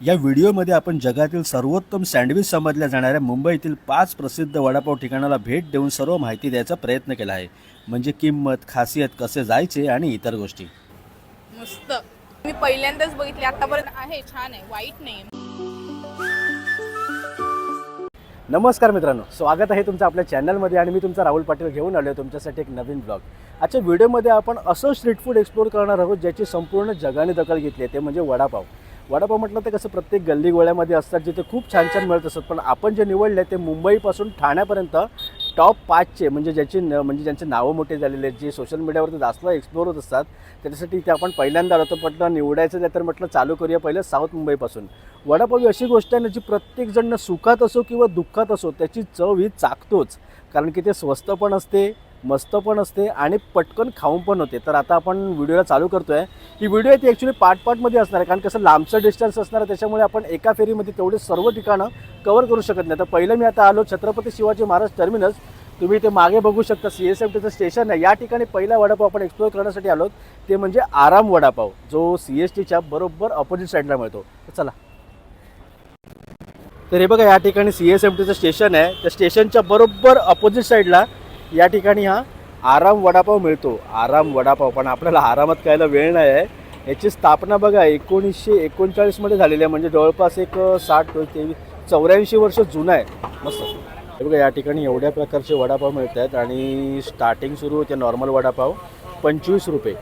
या व्हिडिओमध्ये आपण जगातील सर्वोत्तम सँडविच समजल्या जाणाऱ्या मुंबईतील पाच प्रसिद्ध वडापाव ठिकाणाला भेट देऊन सर्व माहिती द्यायचा प्रयत्न केला आहे. म्हणजे किंमत खासियत कसे जायचे आणि इतर गोष्टी. मस्त. मी पहिल्यांदाच बघितली आतापर्यंत आहे छान आहे वाईट नाही नमस्कार मित्रांनो स्वागत आहे तुमचं आपल्या चॅनलमध्ये आणि मी तुमचा राहुल पाटील घेऊन आलो आहे तुमच्यासाठी एक नवीन ब्लॉग आजच्या व्हिडिओमध्ये आपण असं स्ट्रीट फूड एक्सप्लोर करणार आहोत ज्याची संपूर्ण जगाने दखल घेतली आहे ते म्हणजे वडापाव. वडापाव म्हटलं तर कसं प्रत्येक गल्ली गोळ्यामध्ये असतात जिथे खूप छान छान मिळत असतात. पण आपण जे निवडले ते मुंबईपासून ठाण्यापर्यंत टॉप पाचचे म्हणजे ज्याची न म्हणजे ज्यांचे नावं मोठे झालेले आहेत जे सोशल मीडियावरती जास्त एक्सप्लोर होत असतात त्याच्यासाठी इथे आपण पहिल्यांदा आलो तर म्हटलं निवडायचं नाही तर म्हटलं चालू करूया पहिलं साऊथ मुंबईपासून. वडापाव ही अशी गोष्ट आहे ना जी प्रत्येकजण सुखात असो किंवा दुःखात असो त्याची चव ही चाकतोच कारण की ते स्वस्त पण असते मस्त पण असते आणि पटकन खाऊन पण होते. तर आता आपण व्हिडिओला चालू करतो आहे ही व्हिडिओ आहे ती ॲक्च्युली पार्ट पार्टमध्ये असणार आहे. कारण कसं लांबचं डिस्टन्स असणार आहे त्याच्यामुळे आपण एका फेरीमध्ये तेवढे सर्व ठिकाणं कवर करू शकत नाही. तर पहिलं मी आता आलो छत्रपती शिवाजी महाराज टर्मिनस तुम्ही इथे मागे बघू शकता सी एस एफ टीचं स्टेशन आहे. या ठिकाणी पहिला वडापाव आपण एक्सप्लोर करण्यासाठी आलो ते म्हणजे आराम वडापाव जो सी एस टीच्या बरोबर ऑपोजिट साईडला मिळतो. तर चला. तर हे बघा या ठिकाणी सी एस एम टीचं स्टेशन आहे. त्या स्टेशनच्या बरोबर ऑपोजिट साईडला या ठिकाणी हा आराम वडापाव मिळतो. आराम वडापाव. पण आपल्याला आरामात खायला वेळ नाही आहे. याची स्थापना बघा एकोणीसशे एकोणचाळीसमध्ये झालेली आहे. म्हणजे जवळपास एक साठ तेवीस चौऱ्याऐंशी वर्ष जुनं आहे. मस्त. हे बघा या ठिकाणी एवढ्या प्रकारचे वडापाव मिळत आहेत आणि स्टार्टिंग सुरू होते नॉर्मल वडापाव पंचवीस रुपये.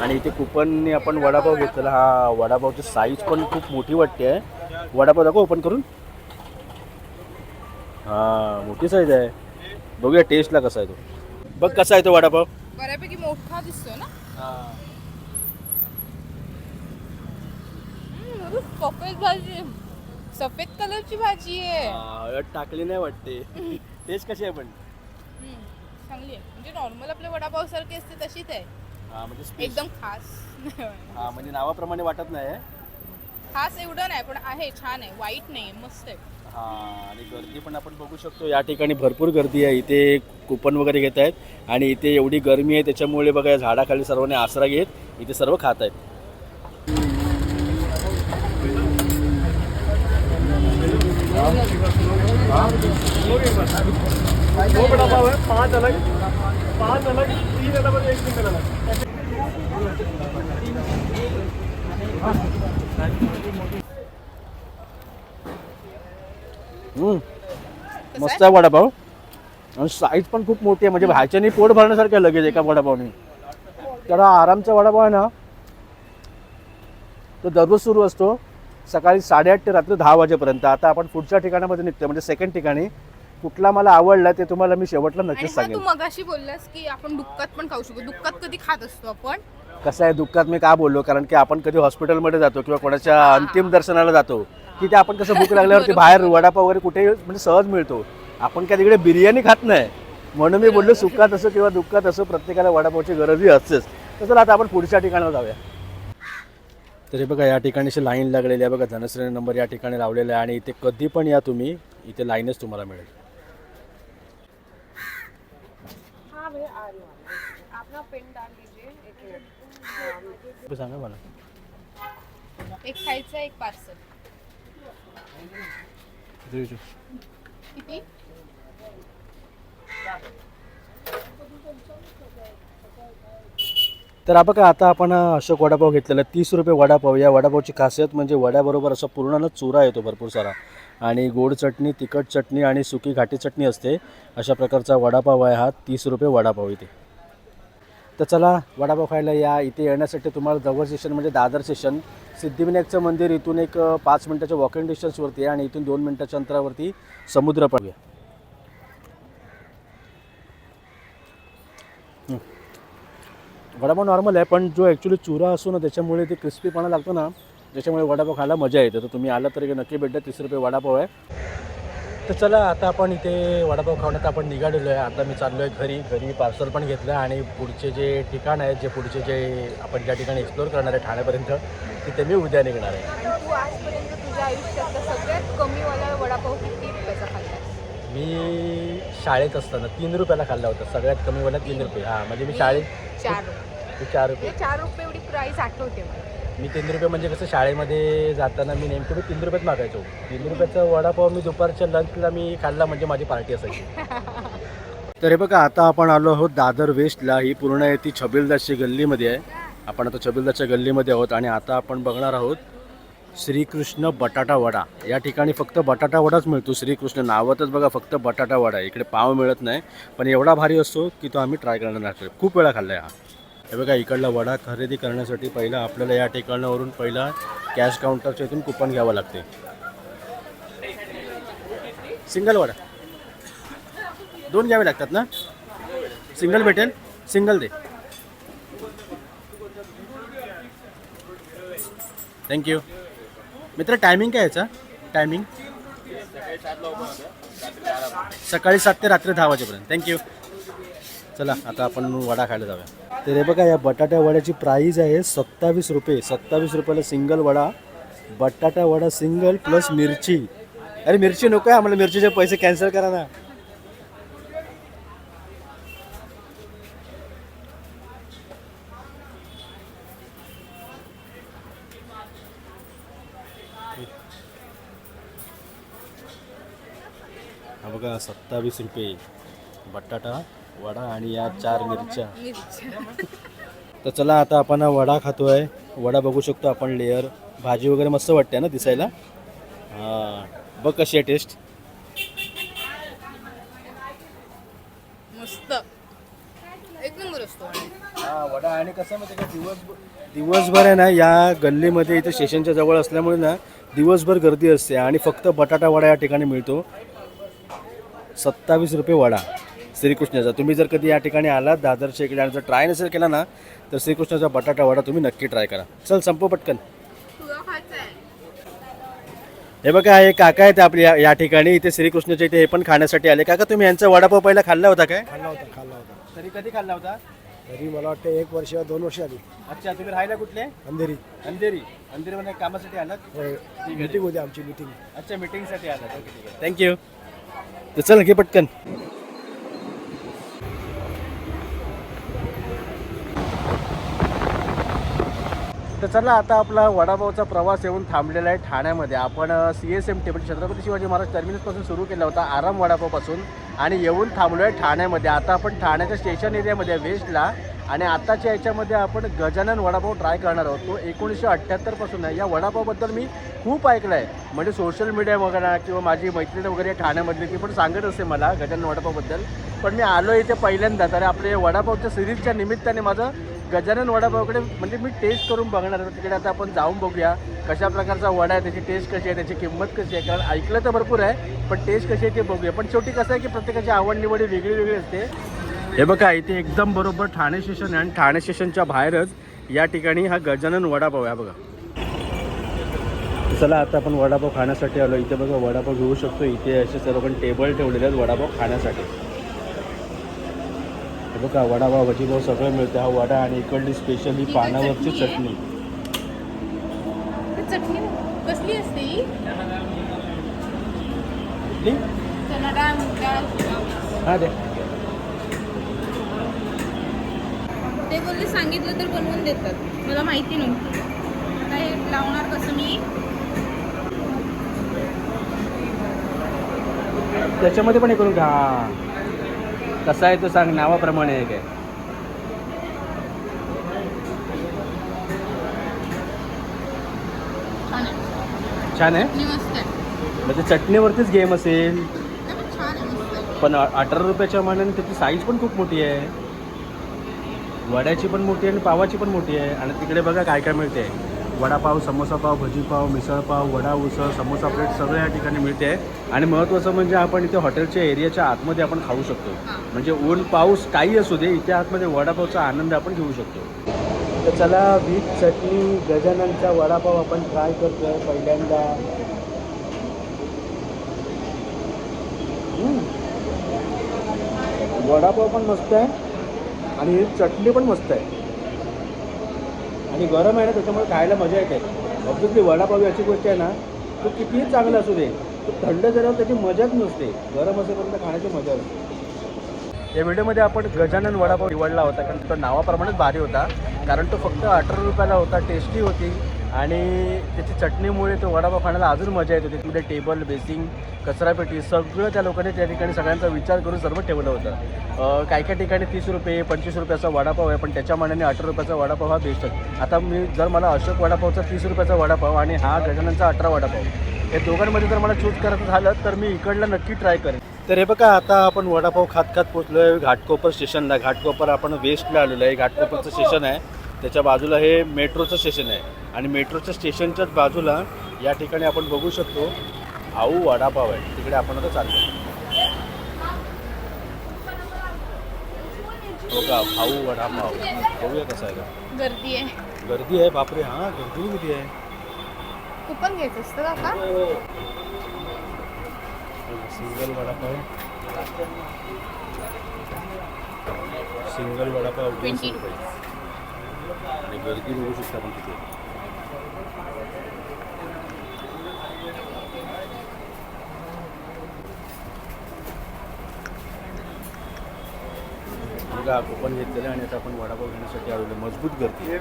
आणि इथे कुपनने आपण वडापाव घेतलेला. हा वडापावची साईज पण खूप मोठी वाटते आहे. वडापाव दाखव ओपन करून. हां मोठी साईज आहे. बघूया टेस्टला कसा आहे तो. बघ कसा आहे तो वडापाव. बऱ्यापैकी मोठा दिसतोय ना. सफेद भाजी सफेद कलरची भाजी आहे. हा, टाकली नाही वाटते. टेस्ट कशी आहे पण. चांगली आहे. म्हणजे नॉर्मल आपल्या वडापाव सारखी असते तशीच आहे. हा म्हणजे एकदम खास. हा म्हणजे नावाप्रमाणे वाटत नाही खास एवढं नाही पण आहे छान आहे. वाईट नाही मस्त आहे. हा आणि गर्दी पण आपण बघू शकतो. या ठिकाणी भरपूर गर्दी आहे. इथे कुपन वगैरे घेत आहेत. आणि इथे एवढी गरमी आहे त्याच्यामुळे बघा या झाडाखाली सर्वांनी आसरा घेत इथे सर्व खात आहेत. दो अलग अलग तीन अलग एक सिंगल अलग मस्त आहे वडापाव. आणि साईज पण खूप मोठी आहे. म्हणजे भाज्यानी पोट भरण्यासारखं आहे लगेच एका वडापावने. तर हा आरामचा वडापाव आहे ना तो दररोज सुरू असतो. सकाळी साडेआठ ते रात्री दहा वाजेपर्यंत. आता आपण पुढच्या ठिकाणामध्ये निघतो म्हणजे सेकंड ठिकाणी. कुठला मला आवडला ते तुम्हाला मी शेवटला नक्कीच सांगेन तू मगाशी बोललास की आपण दुःखात पण खाऊ शकतो. दुःखात कधी खात असतो आपण? कसं आहे दुःखात मी का बोललो? कारण की आपण कधी हॉस्पिटलमध्ये जातो किंवा कोणाच्या अंतिम दर्शनाला जातो. तिथे आपण कसं भूक लागल्यावरती बाहेर वडापाव वगैरे कुठे म्हणजे सहज मिळतो. आपण काय तिकडे बिर्याणी खात नाही. म्हणून मी बोललो सुखात असो किंवा दुःखात असो प्रत्येकाला वडापावची गरजही असतेच. तर चला आता आपण पुढच्या ठिकाणाला जाऊया. तर हे बघा या ठिकाणी अशी लाईन लागलेली आहे बघा धनश्रेणी नंबर या ठिकाणी लावलेला आहे आणि इथे कधी पण या तुम्ही इथे लाईनच तुम्हाला मिळेल. सांगा मला एक खायचं एक पार्सल इथे किती तर आपण का आता आपण अशोक वडापाव घेतलेला तीस रुपये वडापाव. या वडापावची खासियत म्हणजे वड्याबरोबर असा पूर्ण चुरा येतो भरपूर सारा. आणि गोड चटणी तिखट चटणी आणि सुकी घाटी चटणी असते. अशा प्रकारचा वडापाव आहे हा. तीस रुपये वडापाव इथे. तर चला वडापाव खायला या. इथे येण्यासाठी तुम्हाला जवळ स्टेशन म्हणजे दादर स्टेशन सिद्धिविनायकचं मंदिर इथून एक पाच मिनटाच्या वॉकिंग डिस्टन्सवरती आहे आणि इथून दोन मिनटाच्या अंतरावरती समुद्र पाहूया आहे. वडापाव नॉर्मल आहे पण जो ॲक्च्युली चुरा असतो ना त्याच्यामुळे ते क्रिस्पीपणा लागतो ना त्याच्यामुळे वडापाव खायला मजा येते. तर तुम्ही आला तरी नक्की भेटता तीस रुपये वडापाव आहे. तर चला आता आपण इथे वडापाव खावण्यात आपण निघालेलो आहे. आता मी चाललो आहे घरी. घरी पार्सल पण घेतलं आणि पुढचे जे ठिकाण आहेत जे पुढचे जे आपण ज्या ठिकाणी एक्सप्लोर करणार आहे ठाण्यापर्यंत तिथे मी उद्या निघणार आहे. आणि तू आजपर्यंत तुझ्या आयुष्यातला सगळ्यात कमीवाला वडापाव किती रुपयाचा खाल्लास मी शाळेत असताना तीन रुपयाला खाल्ला होता. सगळ्यात कमीवाला तीन रुपये. हां म्हणजे मी शाळेत चार रुपये. ते चार रुपये. चार रुपये एवढी प्राईस आठवते मला. मी तीन रुपये म्हणजे कसं शाळेमध्ये जाताना मी नेमकं मी तीन रुपयात मागायचो. तीन रुपयाचा वडापाव मी दुपारच्या लंचला मी खाल्ला म्हणजे माझी पार्टी असायची. तर हे बघा आता आपण आलो आहोत दादर वेस्टला. ही पूर्ण आहे ती छबिलदासची गल्लीमध्ये आहे. आपण आता छबिलदासच्या गल्लीमध्ये आहोत आणि आता आपण बघणार आहोत श्रीकृष्ण बटाटा वडा. या ठिकाणी फक्त बटाटा वडाच मिळतो. श्रीकृष्ण नावातच बघा फक्त बटाटा वडा इकडे पाव मिळत नाही. पण एवढा भारी असतो की तो आम्ही ट्राय करणार नाही. खूप वेळा खाल्ला आहे हा. हे बघा इकडला वडा खरेदी करण्यासाठी पहिला आपल्याला या ठिकाणावरून पहिला कॅश काउंटरच्या इथून कुपन घ्यावं लागते. सिंगल वडा. दोन घ्यावे लागतात ना? सिंगल भेटेल? सिंगल दे. थँक्यू मित्र टायमिंग काय याचा? टायमिंग सकाळी सात ते रात्री दहा वाजेपर्यंत. थँक्यू चला आता आपण वडा खायला जाऊया. तर हे बघा या बटाट्या वड्याची प्राईज आहे सत्तावीस रुपये. सत्तावीस रुपयाला सिंगल वडा बटाटा वडा सिंगल प्लस मिरची. अरे मिरची नको आहे आम्हाला मिरचीचे पैसे कॅन्सल करा ना. हा बघा सत्तावीस रुपये. बटाटा वडा आणि या चार मिरच्या. तर चला आता आपण वडा खातोय. वडा बघू शकतो आपण लेअर भाजी वगैरे मस्त वाटते ना दिसायला? हां बघ कशी आहे टेस्ट मस्त. एक नंबर असतो. हा वडा आणि कसं माहिती का? दिवसभर दिवसभर आहे ना या गल्लीमध्ये इथे स्टेशनच्या जवळ असल्यामुळे ना दिवसभर गर्दी असते आणि फक्त बटाटा वडा या ठिकाणी मिळतो. सत्तावीस रुपये वडा. श्रीकृष्णाचा. तुम्ही जर कधी या ठिकाणी आलात दादरच्या इकडे आणि जर ट्राय नसेल केला ना तर श्रीकृष्णाचा बटाटा वडा तुम्ही नक्की ट्राय करा. चल संपव पटकन. हे बघा हे काका आहेत आपल्या या- या ठिकाणी. इथे श्रीकृष्णाच्या इथे हे पण खाण्यासाठी आले. काका तुम्ही यांचा वडापाव पहिला खाल्ला होता काय? खाल्ला होता खाल्ला होता. तरी कधी खाल्ला होता? तरी मला वाटतं एक वर्ष दोन वर्ष आधी. अच्छा तुम्ही राहायला कुठले? अंधेरी. अंधेरी. अंधेरीमध्ये कामासाठी आलात? मीटिंग होती आमची मीटिंग अच्छा मीटिंगसाठी आलात. ओके ठीक आहे. थँक्यू तर चल घे पटकन. तर चला आता आपला वडापावचा प्रवास येऊन थांबलेला आहे ठाण्यामध्ये. आपण C S M table Chhatrapati Shivaji Maharaj टर्मिनसपासून सुरू केला होता आराम वडापावपासून आणि येऊन थांबलो आहे ठाण्यामध्ये. आता आपण ठाण्याच्या स्टेशन एरियामध्ये वेस्टला आणि आत्ताच्या याच्यामध्ये आपण गजानन वडापाव ट्राय करणार आहोत. तो एकोणीसशे अठ्ठ्याहत्तरपासून आहे. या वडापावबद्दल मी खूप ऐकलं आहे म्हणजे सोशल मीडिया वगैरे किंवा माझी मैत्रीण वगैरे ठाण्यामधली ती पण सांगत असते मला गजानन वडापावबद्दल. पण मी आलो इथे पहिल्यांदा तर आपल्या वडापावच्या सिरीजच्या निमित्ताने माझं गजानन वडापावकडे म्हणजे मी टेस्ट करून बघणार आहे. तिकडे आता आपण जाऊन बघूया कशा प्रकारचा वडा आहे त्याची टेस्ट कशी आहे त्याची किंमत कशी आहे. कारण ऐकलं तर भरपूर आहे पण टेस्ट कशी आहे ते बघूया. पण शेवटी कसं आहे की प्रत्येकाची आवड निवडी वेगळी वेगळी असते. हे बघा इथे एकदम बरोबर ठाणे स्टेशन आहे आणि ठाणे स्टेशनच्या बाहेरच या ठिकाणी हा गजानन वडापाव आहे. बघा. चला आता आपण वडापाव खाण्यासाठी आलो. इथे बघा वडापाव घेऊ शकतो. इथे असे सर्व पण टेबल ठेवलेले आहेत वडापाव खाण्यासाठी. बघा वडापाव भजीपाव सगळं मिळतं. हा वडा आणि इकडली स्पेशली पानावरची चटणी. ती चटणी कसली असते ही? कुठली चना डाळ मूग डाळ. हा दे. ते बोलले सांगितलं तर बनवून देतात. मला माहिती नव्हती. आता हे लावणार कसं मी? त्याच्यामध्ये पण हे करून घ्या. कसा आहे तो सांग नावाप्रमाणे आहे. काय छान आहे? म्हणजे चटणीवरतीच गेम असेल. पण अठरा रुपयाच्या मानाने त्याची साईज पण खूप मोठी आहे. वड्याची पण मोठी आहे आणि पावाची पण मोठी आहे. आणि तिकडे बघा काय काय मिळते वडापाव समोसापाव भजीपाव मिसळपाव वडा उसळ समोसा प्लेट सगळं या ठिकाणी मिळते. आहे आणि महत्त्वाचं म्हणजे आपण इथे हॉटेलच्या एरियाच्या आतमध्ये आपण खाऊ शकतो. म्हणजे ऊन पाऊस काही असू दे इथे आतमध्ये वडापावचा आनंद आपण घेऊ शकतो. तर चला वीज चटणी गजाननचा वडापाव आपण ट्राय करतो आहे पहिल्यांदा वडापाव पण मस्त आहे. आणि चटणी पण मस्त आहे. आणि गरम आहे ना त्याच्यामुळे खायला मजा येते. ऑब्विसली वडापाव अशी गोष्ट आहे ना तो कितीही चांगला असू दे तो थंड जरा त्याची मजाच नसते. गरम असेपर्यंत खाण्याची मजा असते या व्हिडिओमध्ये आपण गजानन वडापाव निवडला होता कारण तो नावाप्रमाणेच भारी होता. कारण तो फक्त अठरा रुपयाला होता टेस्टी होती. आणि त्याची चटणीमुळे तो वडापाव खाण्याला अजून मजा येते. होती तिथे टेबल बेसिंग कचरापेटी सगळं त्या लोकांनी त्या ठिकाणी सगळ्यांचा विचार करून सर्व ठेवलं होतं. काही काही ठिकाणी तीस रुपये पंचवीस रुपयाचा वडापाव आहे पण त्याच्या मानाने अठरा रुपयाचा वडापाव हा बेस्ट आहे. आता मी जर मला अशोक वडापावचा तीस रुपयाचा वडापाव आणि हा गजाननचा अठरा वडापाव हे दोघांमध्ये जर मला चूज करायचं झालं तर मी इकडला नक्की ट्राय करेन. तर हे बघा आता आपण वडापाव खात खात पोचलो आहे घाटकोपर स्टेशनला घाटकोपर आपण वेस्टला आलेलो आहे. घाटकोपरचं स्टेशन आहे. त्याच्या बाजूला हे मेट्रोचं स्टेशन आहे. आणि मेट्रोच्या स्टेशनच्याच बाजूला या ठिकाणी आपण बघू शकतो आऊ वडापाव आहे. तिकडे आपण आता चाललो बघा भाऊ वडापाव. बघूया कसा आहे का गर्दी आहे. गर्दी आहे बापरे हां गर्दी किती आहे? कुपन घ्यायचं असतं का का सिंगल वडापाव. सिंगल वडापाव वीस 20 रुपये. आणि गर्दी बघू शकता आपण तिथे. बघा कुपन घेतलेलं आणि आता आपण वडापाव घेण्यासाठी आलेलो मजबूत गर्दी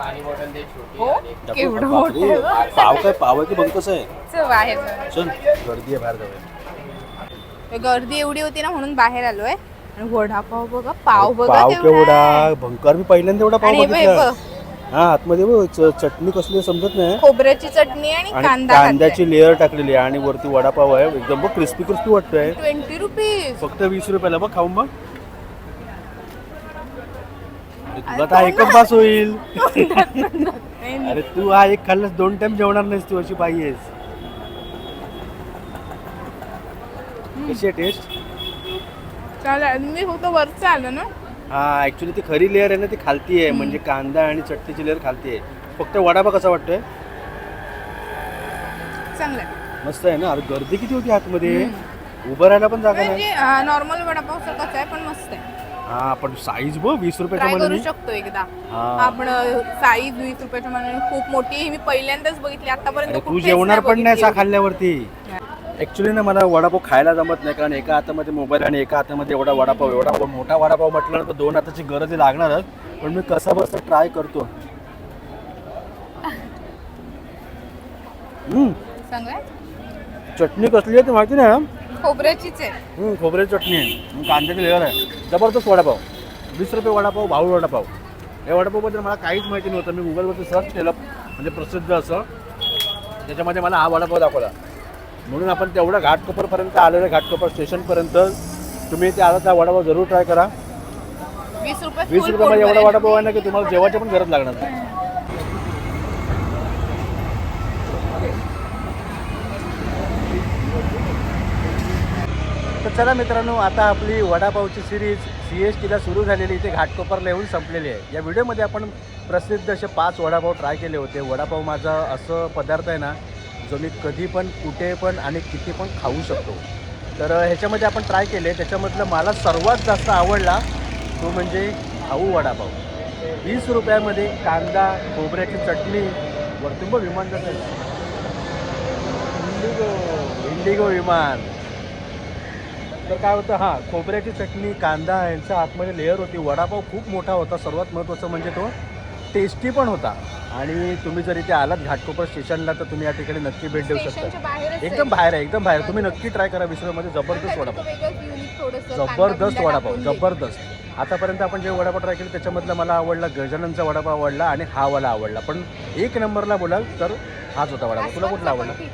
हो? दाखव, केवढं बापरे. मोठं पाव काय? पाव आहे की बघ कसं आहे? चल गर्दी आहे बाहेर जाऊया. गर्दी एवढी होती ना म्हणून बाहेर आलोय. आणि वडापाव बघा पाव बघा पाव केवढा? आहे. भंकर मी पहिल्यांदा एवढा पाव आणि हे बघ, हे बघितला. बघ, हा आतमध्ये बघ च- चटणी कसली आहे समजत नाही. खोबऱ्याची चटणी आणि आणि कांदा कांद्याची लेअर टाकलेली आहे आणि वरती वडापाव आहे. एकदम बघ क्रिस्पी क्रिस्पी वाटतोय. ट्वेंटी रुपीज फक्त वीस रुपयाला बघ खाऊन बघ. तुला तर एकच बास होईल. अरे तू हा एक खाल्लास दोन टाइम जेवणार नाहीस तू अशी बाई आहेस. कशी आहे टेस्ट चालेल. मी फक्त वरचं आलो ना? हा ऍक्च्युली ती खरी लेअर आहे ना ती खालती आहे. म्हणजे कांदा आणि चटणीची लेअर खालती आहे. फक्त वडापाव कसा वाटतोय. चांगलं मस्त आहे ना? अरे गर्दी किती होती आतमध्ये. उभं राहायला पण जागा नाही म्हणजे नॉर्मल वडापाव सारखाच आहे पण मस्त आहे. हा पण साईज बघ वीस रुपयाच्या ट्राय करू मनाने. शकतो एकदा. हा. आपण साईज वीस रुपयाच्या मनाने खूप मोठी आहे. ही मी पहिल्यांदाच बघितली आतापर्यंत अरे तू कुठेच जेवणार पण नाही सा खाल्ल्यावरती ऍक्च्युली ना मला वडापाव खायला जमत नाही कारण एका हातामध्ये मोबाईल आणि एका हातामध्ये एवढा वडापाव एवढा व- मोठा वडापाव म्हटलं ना तर दोन हाताची गरज लागणारच. पण मी कसा बसता ट्राय करतो. हम्म, सांगा चटणी कसली आहे ते माहिती नाही खोबऱ्याचीच आहे. हम्म, खोबऱ्याची चटणी आहे. हम्म, कांद्याची लेअर आहे. जबरदस्त वडापाव. वीस रुपये वडापाव भाऊ वडापाव. या वडापावबद्दल मला काहीच माहिती नव्हतं. मी गुगलवरती सर्च केलं म्हणजे प्रसिद्ध असं. त्याच्यामध्ये मला हा वडापाव दाखवला. म्हणून आपण तेवढं घाटकोपरपर्यंत आलेलं घाटकोपर स्टेशनपर्यंत. तुम्ही ते आला त्या वडापाव जरूर ट्राय करा. वीस रुपये वीस full रुपयामध्ये पोट एवढा. वडापाव आहे ना की तुम्हाला जेवायची पण गरज लागणार नाही. चला मित्रांनो आता आपली वडापावची सिरीज सी एस टीला सुरू झालेली इथे घाटकोपरला येऊन संपलेली आहे. या व्हिडिओमध्ये आपण प्रसिद्ध असे पाच वडापाव ट्राय केले होते. वडापाव माझा असं पदार्थ आहे ना जो मी कधी पण कुठे पण आणि किती पण खाऊ शकतो. तर ह्याच्यामध्ये आपण ट्राय केले. त्याच्यामधलं मला सर्वात जास्त आवडला तो म्हणजे भाऊ वडापाव. वीस रुपयामध्ये कांदा खोबऱ्याची चटणी वर्तुंब विमान जातं. इंडिगो इंडिगो विमान. तर काय होतं हां खोबऱ्याची चटणी कांदा यांच्या आतमध्ये लेअर होती. वडापाव खूप मोठा होता. सर्वात महत्त्वाचं म्हणजे तो टेस्टी पण होता. आणि तुम्ही जर इथे आलात घाटकोपर स्टेशनला तर तुम्ही या ठिकाणी नक्की भेट देऊ शकता. एकदम बाहेर आहे एकदम बाहेर. तुम्ही नक्की ट्राय करा विसरमध्ये जबरदस्त वडापाव. जबरदस्त वडापाव जबरदस्त. आतापर्यंत आपण जे वडापाव ट्राय केले त्याच्यामधला मला आवडला गजाननचा वडापाव आवडला आणि हा वाला आवडला. पण एक नंबरला बोलाल तर हाच होता वडापाव. तुला कुठला आवडला? ठीक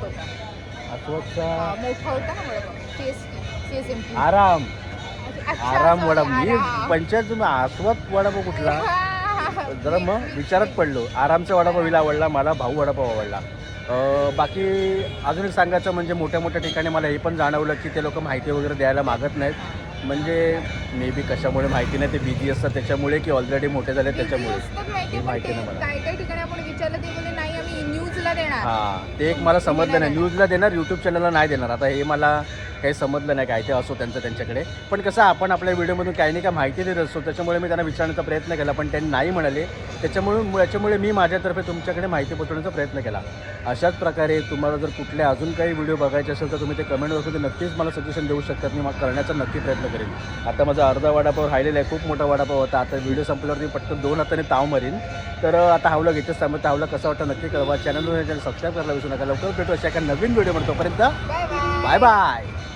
आराम. आराम वडा. मी. पंचायत तुम्ही आस्वाद वडापाव कुठला. जरा मग विचारत पडलो. आरामचा वडापाव हिला आवडला मला भाऊ वडापाव आवडला. बाकी अजून एक सांगायचं म्हणजे मोठ्या मोठ्या ठिकाणी मला हे पण जाणवलं की ते लोक माहिती वगैरे द्यायला मागत नाहीत. म्हणजे मे बी कशामुळे माहिती नाही ते बिझी असतात त्याच्यामुळे की ऑलरेडी मोठे झाले त्याच्यामुळे. माहिती नाही मला. काही काही ठिकाणी आपण विचारलं ते नाही न्यूजला देणार? हां ते एक मला समजलं नाही. न्यूजला देणार यूट्यूब चॅनलला नाही देणार. आता हे मला काही समजलं नाही काय ते असो त्यांचं त्यांच्याकडे. पण कसं आपण आपल्या व्हिडिओमधून काही नाही का माहिती देत असतो. त्याच्यामुळे मी त्यांना विचारण्याचा प्रयत्न केला पण त्यांनी नाही म्हणाले. त्याच्यामुळे याच्यामुळे मी माझ्यातर्फे तुमच्याकडे माहिती पोचवण्याचा प्रयत्न केला. अशाच प्रकारे तुम्हाला जर कुठले अजून काही व्हिडिओ बघायचे असेल तर तुम्ही ते कमेंटवरती नक्कीच मला सजेशन देऊ शकतात. मी मग करण्याचा नक्की प्रयत्न करेन. आता माझा अर्धा वडापाव राहिलेला आहे खूप मोठा वडापाव होता. आता व्हिडिओ संपल्यावरती पटकन दोन हाताने ताव मारीन. तर आता हावला घेतेच त्यामुळे तावला कसा वाटतं नक्की कळवा. चॅनलवर सबस्क्राईब करायला विसरू नका. लवकर भेटू अशा एका नवीन व्हिडिओ तोपर्यंत बाय बाय